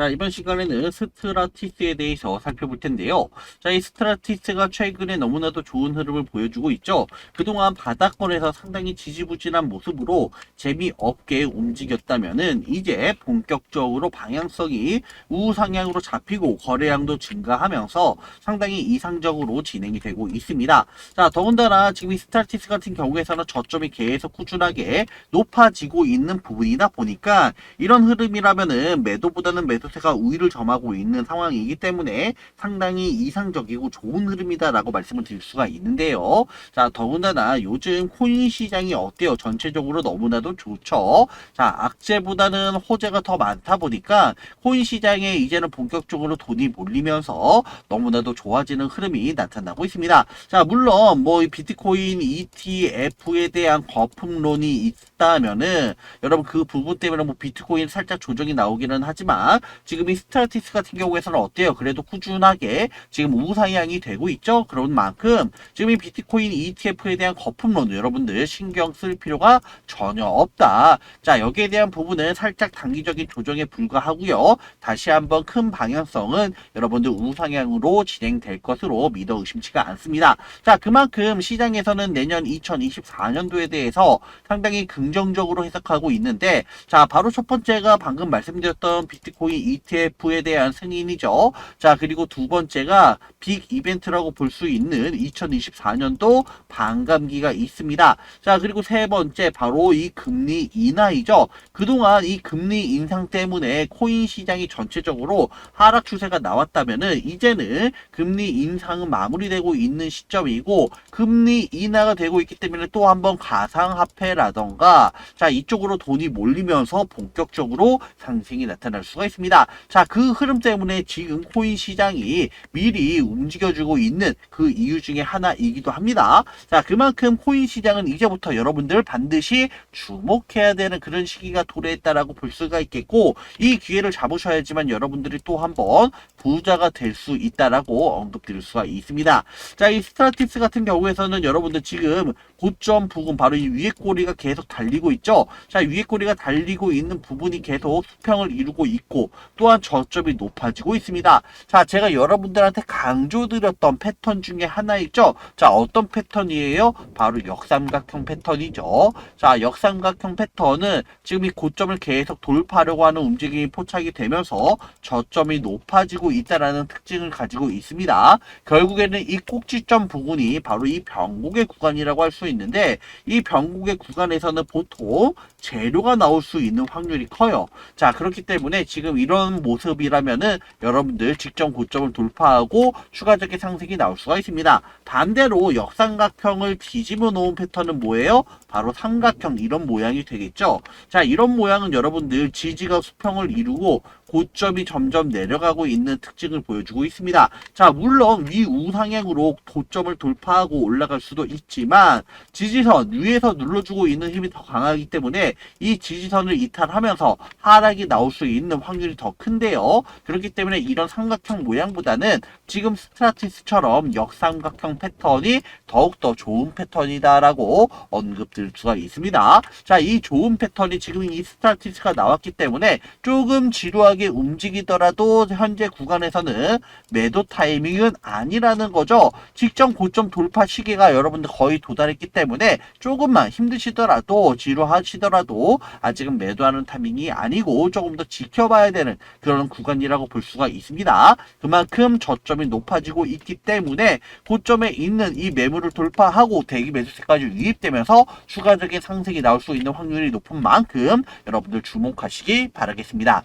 자, 이번 시간에는 스트라티스에 대해서 살펴볼 텐데요. 자, 이 스트라티스가 최근에 너무나도 좋은 흐름을 보여주고 있죠. 그동안 바닥권에서 상당히 지지부진한 모습으로 재미없게 움직였다면은 이제 본격적으로 방향성이 우상향으로 잡히고 거래량도 증가하면서 상당히 이상적으로 진행이 되고 있습니다. 자, 더군다나 지금 이 스타티스 같은 경우에서는 저점이 계속 꾸준하게 높아지고 있는 부분이다 보니까 이런 흐름이라면은 매도보다는 매도 세가 우위를 점하고 있는 상황이기 때문에 상당히 이상적이고 좋은 흐름이다라고 말씀을 드릴 수가 있는데요. 자, 더군다나 요즘 코인 시장이 어때요? 전체적으로 너무나도 좋죠. 자, 악재보다는 호재가 더 많다 보니까 코인 시장에 이제는 본격적으로 돈이 몰리면서 너무나도 좋아지는 흐름이 나타나고 있습니다. 자, 물론 뭐이 비트코인 ETF에 대한 거품론이 있다면은 여러분 그 부분 때문에 뭐 비트코인 살짝 조정이 나오기는 하지만 지금 이 스타티스 같은 경우에서는 어때요? 그래도 꾸준하게 지금 우상향이 되고 있죠. 그런 만큼 지금 이 비트코인 ETF에 대한 거품론 여러분들 신경 쓸 필요가 전혀 없다. 자, 여기에 대한 부분은 살짝 단기적인 조정에 불과하고요. 다시 한번 큰 방향성은 여러분들 우상향으로 진행될 것으로 믿어 의심치가 않습니다. 자, 그만큼 시장에서는 내년 2024년도에 대해서 상당히 긍정적으로 해석하고 있는데, 자, 바로 첫 번째가 방금 말씀드렸던 비트코인 ETF에 대한 승인이죠. 자, 그리고 두 번째가 빅 이벤트라고 볼 수 있는 2024년도 반감기가 있습니다. 자, 그리고 세 번째 바로 이 금리 인하이죠. 그동안 이 금리 인상 때문에 코인 시장이 전체적으로 하락 추세가 나왔다면은 이제는 금리 인상은 마무리되고 있는 시점이고 금리 인하가 되고 있기 때문에 또 한번 가상화폐라던가 자 이쪽으로 돈이 몰리면서 본격적으로 상승이 나타날 수가 있습니다. 자 그 흐름 때문에 지금 코인 시장이 미리 움직여주고 있는 그 이유 중에 하나이기도 합니다. 자 그만큼 코인 시장은 이제부터 여러분들 반드시 주목해야 되는 그런 시기가 도래했다라고 볼 수가 있겠고 이 기회를 잡으셔야지만 여러분들이 또 한번 부자가 될 수 있다라고 언급드릴 수가 있습니다. 자, 이 스타티스 같은 경우에서는 여러분들 지금 고점 부분 바로 이 위에 꼬리가 계속 달리고 있죠. 자, 위에 꼬리가 달리고 있는 부분이 계속 수평을 이루고 있고 또한 저점이 높아지고 있습니다. 자, 제가 여러분들한테 강조드렸던 패턴 중에 하나 있죠. 자, 어떤 패턴이에요? 바로 역삼각형 패턴이죠. 자, 역삼각형 패턴은 지금 이 고점을 계속 돌파하려고 하는 움직임이 포착이 되면서 저점이 높아지고 있다라는 특징을 가지고 있습니다. 결국에는 이 꼭지점 부분이 바로 이 변곡의 구간이라고 할 수 있는데 이 변곡의 구간에서는 보통 재료가 나올 수 있는 확률이 커요. 자, 그렇기 때문에 지금 이런 모습이라면은 여러분들 직전 고점을 돌파하고 추가적인 상승이 나올 수가 있습니다. 반대로 역삼각형을 뒤집어 놓은 패턴은 뭐예요? 바로 삼각형 이런 모양이 되겠죠. 자, 이런 모양은 여러분들 지지가 수평을 이루고 고점이 점점 내려가고 있는 특징을 보여주고 있습니다. 자, 물론 위 우상향으로 고점을 돌파하고 올라갈 수도 있지만 지지선 위에서 눌러주고 있는 힘이 더 강하기 때문에 이 지지선을 이탈하면서 하락이 나올 수 있는 확률이 더 큰데요. 그렇기 때문에 이런 삼각형 모양보다는 지금 스트라티스처럼 역삼각형 패턴이 더욱더 좋은 패턴이다라고 언급드릴 수가 있습니다. 자, 이 좋은 패턴이 지금 이 스트라티스가 나왔기 때문에 조금 지루 하게 움직이더라도 현재 구간에서는 매도 타이밍은 아니라는 거죠. 직전 고점 돌파 시기가 여러분들 거의 도달했기 때문에 조금만 힘드시더라도 지루하시더라도 아직은 매도하는 타이밍이 아니고 조금 더 지켜봐야 되는 그런 구간이라고 볼 수가 있습니다. 그만큼 저점이 높아지고 있기 때문에 고점에 있는 이 매물을 돌파하고 대기 매수세까지 유입되면서 추가적인 상승이 나올 수 있는 확률이 높은 만큼 여러분들 주목하시기 바라겠습니다.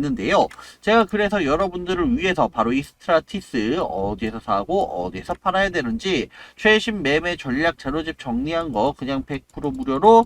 데요. 제가 그래서 여러분들을 위해서 바로 이 스트라티스 어디에서 사고 어디에서 팔아야 되는지 최신 매매 전략 자료집 정리한 거 그냥 100% 무료로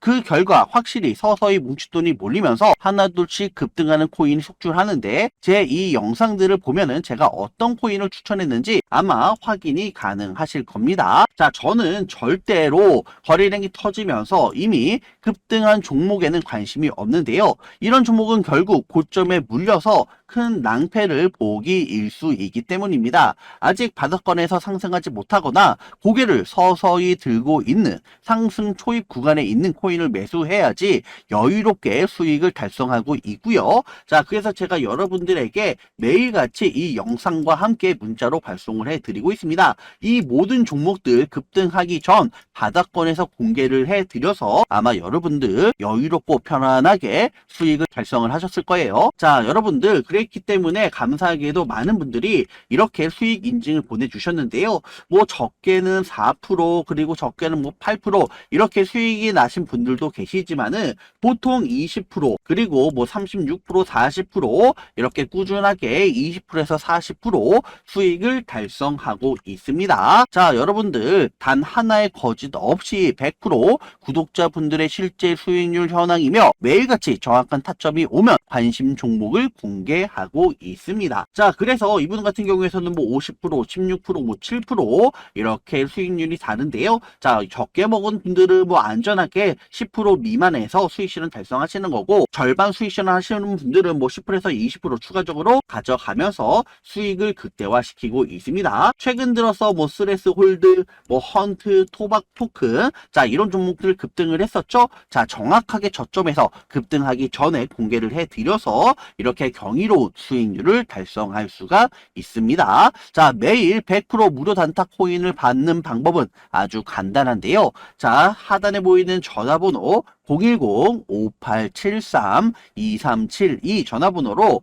그 결과 확실히 서서히 뭉칫돈이 몰리면서 하나둘씩 급등하는 코인이 속출하는데 제 이 영상들을 보면은 제가 어떤 코인을 추천했는지 아마 확인이 가능하실 겁니다. 자, 저는 절대로 거래량이 터지면서 이미 급등한 종목에는 관심이 없는데요. 이런 종목은 결국 고점에 물려서 큰 낭패를 보기 일수이기 때문입니다. 아직 바닥권에서 상승하지 못하거나 고개를 서서히 들고 있는 상승 초입 구간에 있는 코인을 매수해야지 여유롭게 수익을 달성하고 있고요. 자, 그래서 제가 여러분들에게 매일같이 이 영상과 함께 문자로 발송을 해드리고 있습니다. 이 모든 종목들 급등하기 전 바닥권에서 공개를 해드려서 아마 여러분들 여유롭고 편안하게 수익을 달성을 하셨을 거예요. 자, 여러분들 그랬기 때문에 감사하게도 많은 분들이 이렇게 수익 인증을 보내주셨는데요. 뭐 적게는 4% 그리고 적게는 뭐 8% 이렇게 수익이 나신 분들도 계시지만은 보통 20% 그리고 뭐 36% 40% 이렇게 꾸준하게 20%에서 40% 수익을 달성 하고 있습니다. 자, 여러분들 단 하나의 거짓 없이 100% 구독자분들의 실제 수익률 현황이며 매일같이 정확한 타점이 오면 관심 종목을 공개하고 있습니다. 자, 그래서 이분 같은 경우에서는 뭐 50%, 16%, 뭐 7% 이렇게 수익률이 다른데요. 자, 적게 먹은 분들은 뭐 안전하게 10% 미만에서 수익 실현 달성하시는 거고 절반 수익 실현 하시는 분들은 뭐 10%에서 20% 추가적으로 가져가면서 수익을 극대화시키고 있습니다. 최근 들어서 뭐 스레스 홀드, 뭐 헌트, 토박 토큰 자 이런 종목들 급등을 했었죠. 자 정확하게 저점에서 급등하기 전에 공개를 해드려서 이렇게 경이로운 수익률을 달성할 수가 있습니다. 자 매일 100% 무료 단타 코인을 받는 방법은 아주 간단한데요. 자 하단에 보이는 전화번호 010-5873-2372 전화번호로